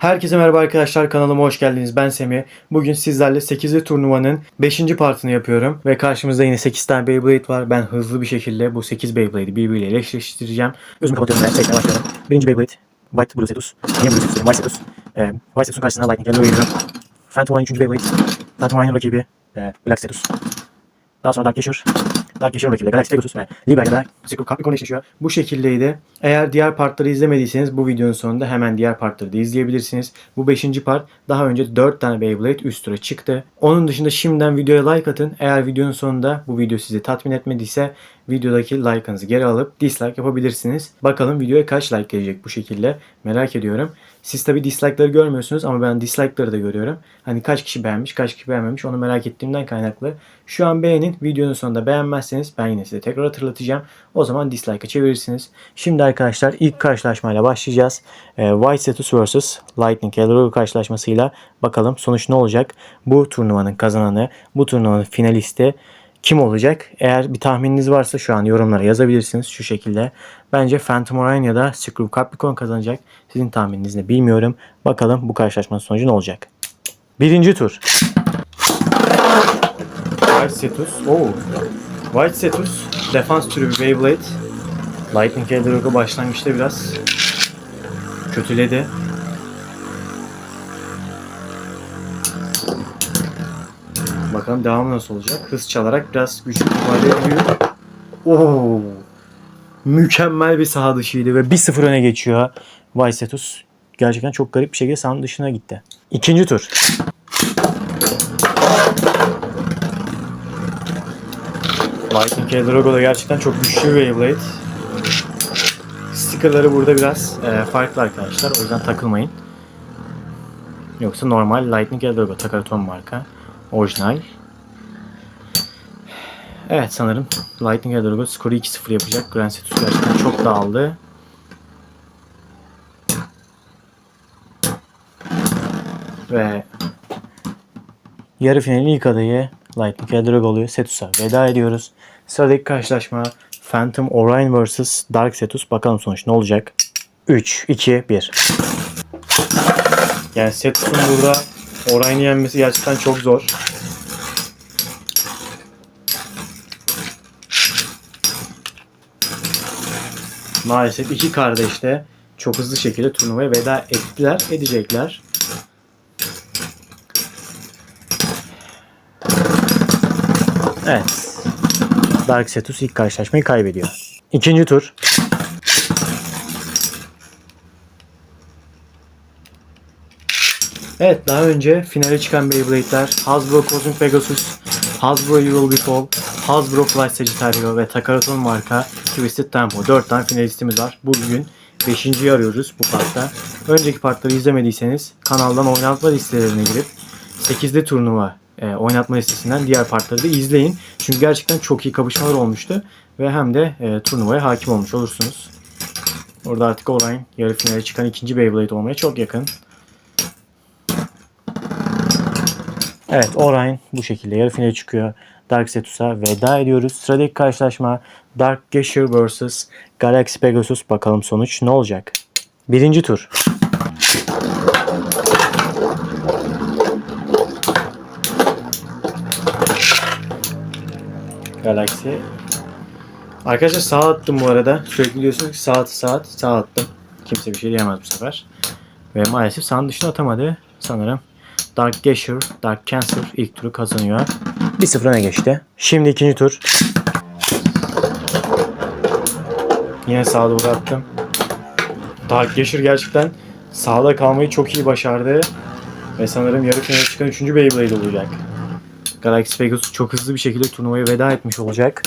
Herkese merhaba arkadaşlar kanalıma hoş geldiniz. Ben Semih. Bugün sizlerle 8'li turnuvanın 5. partını yapıyorum. Ve karşımızda yine 8 tane Beyblade var. Ben hızlı bir şekilde bu 8 Beyblade'i birbiriyle eşleştireceğim. Gözümü kapatıyorum ve tekrar başlıyorum. Birinci Beyblade. White Blue Cetus. Niye Blue Cetus? White Cetus. Ee, White Cetus'un karşısına Lightning Yellow veriyorum. Phantom Orion 3. Beyblade. Phantom Orion rakibi. E, Black Cetus. Daha sonra Dark Yaşar. Dark Yaşar rakibi Galaxy Pegasus ve Libera'da Secret Capricorn eşleşiyor. Bu şekildeydi. Eğer diğer partları izlemediyseniz bu videonun sonunda hemen diğer partları da izleyebilirsiniz. Bu 5. part daha önce 4 tane Beyblade üst tura çıktı. Onun dışında şimdiden videoya like atın. Eğer videonun sonunda bu video sizi tatmin etmediyse videodaki like'ınızı geri alıp dislike yapabilirsiniz. Bakalım videoya kaç like gelecek bu şekilde merak ediyorum. Siz tabi dislike'ları görmüyorsunuz ama ben dislike'ları da görüyorum. Hani kaç kişi beğenmiş, kaç kişi beğenmemiş onu merak ettiğimden kaynaklı. Şu an beğenin. Videonun sonunda beğenmezseniz ben yine size tekrar hatırlatacağım. O zaman dislike'a çevirirsiniz. Şimdi arkadaşlar ilk karşılaşmayla başlayacağız. Ee, White Cetus vs. Lightning Eldorado karşılaşmasıyla bakalım sonuç ne olacak? Bu turnuvanın kazananı, bu turnuvanın finalisti kim olacak? Eğer bir tahmininiz varsa şu an yorumlara yazabilirsiniz şu şekilde. Bence Phantom Orion ya da Screw Capricorn kazanacak. Sizin tahmininiz ne bilmiyorum. Bakalım bu karşılaşmanın sonucu ne olacak? Birinci tur. White Cetus. Oo. White Cetus. Defans türü bir Beyblade. Lightning Eldorado başlangıçta biraz kötüledi. Bakalım devamı nasıl olacak. Hız çalarak biraz güç ifade ediyor. Oo. Mükemmel bir saha dışıydı ve 1-0 öne geçiyor Vaisetus. Gerçekten çok garip bir şekilde sahanın dışına gitti. İkinci tur. Lightning Eldorado da gerçekten çok güçlü bir Beyblade. Stickerları burada biraz e, farklı arkadaşlar. O yüzden takılmayın. Yoksa normal Lightning Eldorado Takaraton marka. Orijinal. Evet sanırım Lightning Eldorado skoru 2-0 yapacak. Grand Cetus gerçekten çok dağıldı. Ve yarı finalin ilk adayı Lightning Eldorado oluyor. Cetus'a veda ediyoruz. Sıradaki karşılaşma Phantom Orion vs. Dark Cetus. Bakalım sonuç ne olacak? 3, 2, 1. Yani Cetus'un burada Orion'u yenmesi gerçekten çok zor. Maalesef iki kardeş de çok hızlı şekilde turnuvaya veda ettiler, edecekler. Evet. Dark Cetus ilk karşılaşmayı kaybediyor. İkinci tur. Evet daha önce finale çıkan Beyblade'ler Hasbro Cosmic Pegasus, Hasbro You Will Be Fall, Hasbro Flight Sagittario ve Takaraton marka Twisted Tempo. 4 tane finalistimiz var. Bugün 5.yi arıyoruz bu partta. Önceki partları izlemediyseniz kanaldan oynatma listelerine girip 8'li turnuva e, oynatma listesinden diğer partları da izleyin. Çünkü gerçekten çok iyi kapışmalar olmuştu ve hem de e, turnuvaya hakim olmuş olursunuz. Orada artık Orion yarı finale çıkan ikinci Beyblade olmaya çok yakın. Evet Orion bu şekilde yarı finale çıkıyor. Dark Cetus'a veda ediyoruz. Sıradaki karşılaşma Dark Gasher vs. Galaxy Pegasus. Bakalım sonuç ne olacak? Birinci tur. Galaxy. Arkadaşlar sağ attım bu arada. Sürekli diyorsunuz ki saat saat sağ attım. Kimse bir şey diyemez bu sefer. Ve maalesef sahanın dışına atamadı. Sanırım Dark Gasher, Dark Cancer ilk turu kazanıyor. 1-0 öne geçti. Şimdi ikinci tur. Yine sağa doğru attım. Dark Gasher gerçekten sağda kalmayı çok iyi başardı. Ve sanırım yarı finale çıkan 3. Beyblade olacak. Galaxy Pegasus çok hızlı bir şekilde turnuvaya veda etmiş olacak.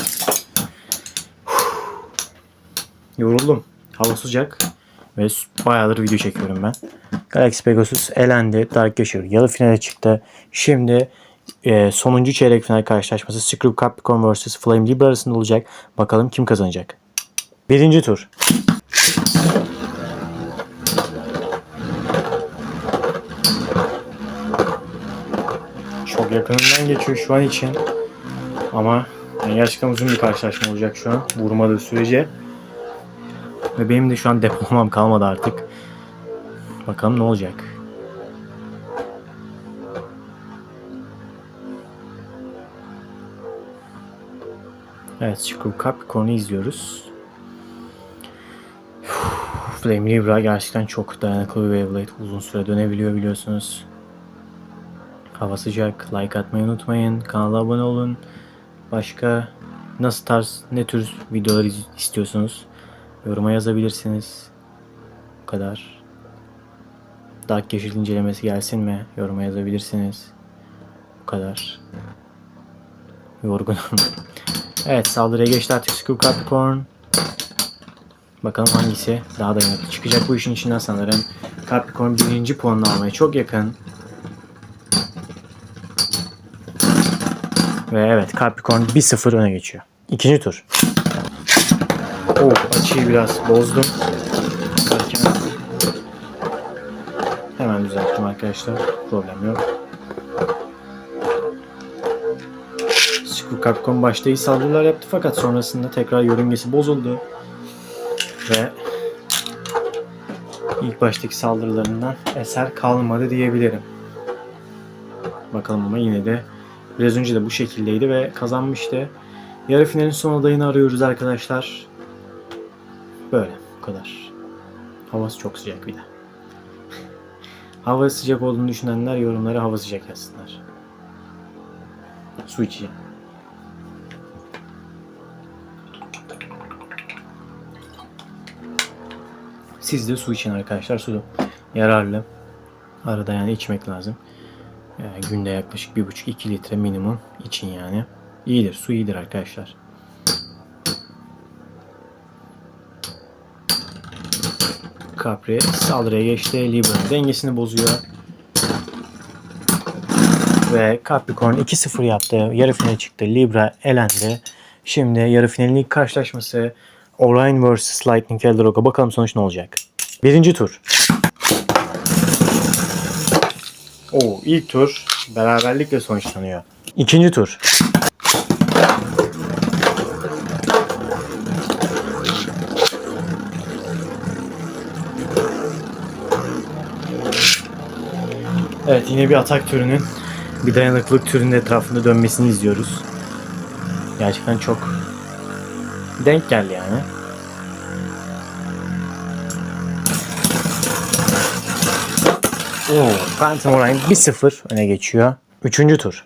Yoruldum. Hava sıcak. Ve bayağıdır video çekiyorum ben. Galaxy Pegasus elendi. Dark Gasher yarı finale çıktı. Şimdi e, sonuncu çeyrek final karşılaşması Screw Capricorn vs. Flame Libra arasında olacak. Bakalım kim kazanacak. Birinci tur. Çok yakınından geçiyor şu an için. Ama yani gerçekten uzun bir karşılaşma olacak şu an. Vurmadığı sürece. Ve benim de şu an depolamam kalmadı artık. Bakalım ne olacak. Evet Chico Capricorn'u izliyoruz. Flame Libra gerçekten çok dayanıklı bir Beyblade. Uzun süre dönebiliyor biliyorsunuz. Hava sıcak. Like atmayı unutmayın. Kanala abone olun. Başka nasıl tarz, ne tür videolar istiyorsunuz? Yoruma yazabilirsiniz. Bu kadar. Dark Yeşil incelemesi gelsin mi? Yoruma yazabilirsiniz. Bu kadar. Yorgunum. evet saldırıya geçti artık Screw Capricorn. Bakalım hangisi daha dayanıklı çıkacak bu işin içinden sanırım. Capricorn birinci puanını almaya çok yakın. Ve evet Capricorn 1-0 öne geçiyor. İkinci tur. Oo, açıyı biraz bozdum. Bakarken hemen düzelttim arkadaşlar. Problem yok. Screw Capricorn başta iyi saldırılar yaptı fakat sonrasında tekrar yörüngesi bozuldu. Ve ilk baştaki saldırılarından eser kalmadı diyebilirim. Bakalım ama yine de biraz önce de bu şekildeydi ve kazanmıştı. Yarı finalin son adayını arıyoruz arkadaşlar. Böyle bu kadar. Havası çok sıcak bir de. Hava sıcak olduğunu düşünenler yorumlara hava sıcak yazsınlar. Su içeceğim. Siz de su için arkadaşlar. Su yararlı. Arada yani içmek lazım. Yani günde yaklaşık 1,5-2 litre minimum için yani. İyidir. Su iyidir arkadaşlar. Capri saldırıya geçti. Libra'nın dengesini bozuyor. Ve Capricorn 2-0 yaptı. Yarı finale çıktı. Libra elendi. Şimdi yarı finalin ilk karşılaşması Orion vs. Lightning Eldorado. Bakalım sonuç ne olacak. Birinci tur. Oo, ilk tur beraberlikle sonuçlanıyor. İkinci tur. Evet yine bir atak türünün bir dayanıklılık türünün etrafında dönmesini izliyoruz. Gerçekten çok denk geldi yani. Oo, Phantom Orion 1-0 öne geçiyor. Üçüncü tur.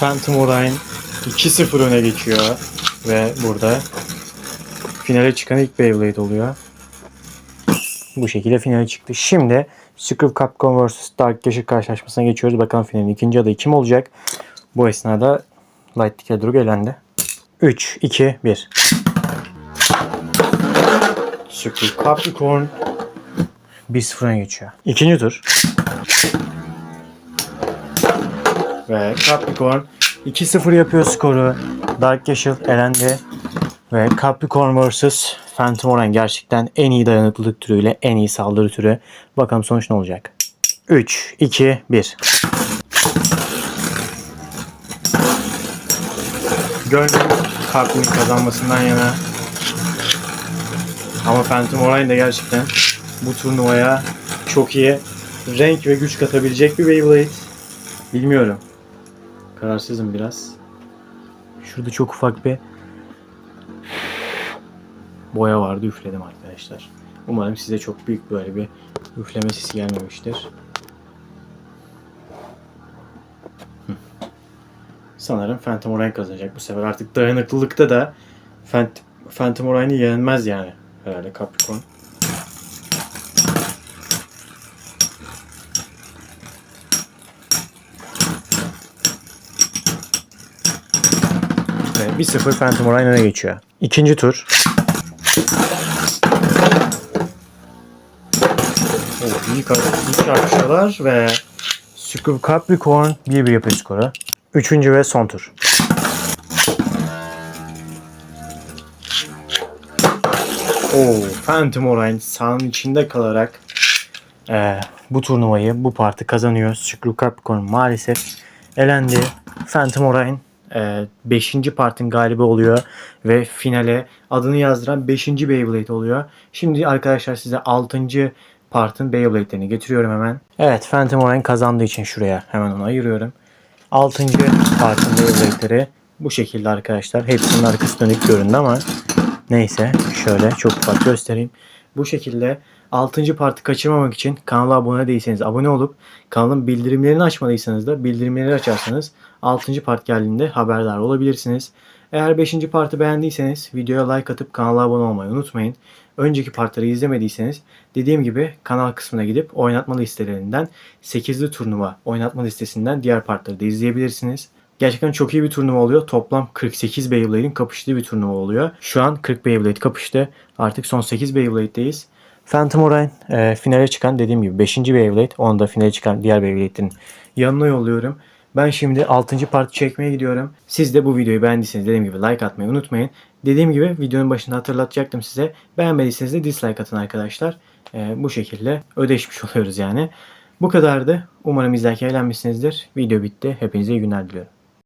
Phantom Orion 2-0 öne geçiyor. Ve burada finale çıkan ilk Beyblade oluyor. Bu şekilde finale çıktı. Şimdi Screw Capcom vs. Dark Yeşil karşılaşmasına geçiyoruz. Bakalım finalin ikinci adayı kim olacak? Bu esnada Light Kedrug elendi. 3, 2, 1. Screw Capricorn 1-0 öne geçiyor. İkinci tur. Ve Capricorn 2-0 yapıyor skoru. Dark Yeşil elendi. Ve Capricorn vs. Phantom Orion gerçekten en iyi dayanıklılık türüyle en iyi saldırı türü. Bakalım sonuç ne olacak. 3, 2, 1. Gönlüm Capri'nin kazanmasından yana. Ama Phantom Orion da gerçekten bu turnuvaya çok iyi renk ve güç katabilecek bir Beyblade. Bilmiyorum. Kararsızım biraz. Şurada çok ufak bir boya vardı üfledim arkadaşlar. Umarım size çok büyük böyle bir üfleme sesi gelmemiştir. Sanırım Phantom Orion kazanacak bu sefer. Artık dayanıklılıkta da Phant- Phantom Orion'ı yenmez yani. Herhalde Capricorn. Ve 1-0 Phantom Orion geçiyor. İkinci tur. Oh, iyi, kar- iyi çarpışıyorlar ve Screw Capricorn 1-1 yapıyor skoru. Üçüncü ve son tur. Oo, Phantom Orion sahanın içinde kalarak eee, bu turnuvayı, bu parti kazanıyor. Screw Capricorn maalesef elendi. Phantom Orion 5. partinin galibi oluyor ve finale adını yazdıran 5. Beyblade oluyor. Şimdi arkadaşlar size 6. partın Beyblade'lerini getiriyorum hemen. Evet Phantom Orion kazandığı için şuraya hemen onu ayırıyorum. 6. partın Beyblade'leri bu şekilde arkadaşlar. Hepsinin arkası dönük göründü ama neyse şöyle çok ufak göstereyim. Bu şekilde 6. partı kaçırmamak için kanala abone değilseniz abone olup kanalın bildirimlerini açmadıysanız da bildirimleri açarsanız 6. part geldiğinde haberdar olabilirsiniz. Eğer 5. partı beğendiyseniz videoya like atıp kanala abone olmayı unutmayın. Önceki partları izlemediyseniz dediğim gibi kanal kısmına gidip oynatma listelerinden 8'li turnuva oynatma listesinden diğer partları da izleyebilirsiniz. Gerçekten çok iyi bir turnuva oluyor. Toplam 48 Beyblade'in kapıştığı bir turnuva oluyor. Şu an 40 Beyblade kapıştı. Artık son 8 Beyblade'deyiz. Phantom Orion e, finale çıkan dediğim gibi 5. Beyblade. Onu da finale çıkan diğer Beyblade'in yanına yolluyorum. Ben şimdi 6. part çekmeye gidiyorum. Siz de bu videoyu beğendiyseniz dediğim gibi like atmayı unutmayın. Dediğim gibi videonun başında hatırlatacaktım size. Beğenmediyseniz de dislike atın arkadaşlar. E, bu şekilde ödeşmiş oluyoruz yani. Bu kadardı. Umarım izlerken eğlenmişsinizdir. Video bitti. Hepinize iyi günler diliyorum.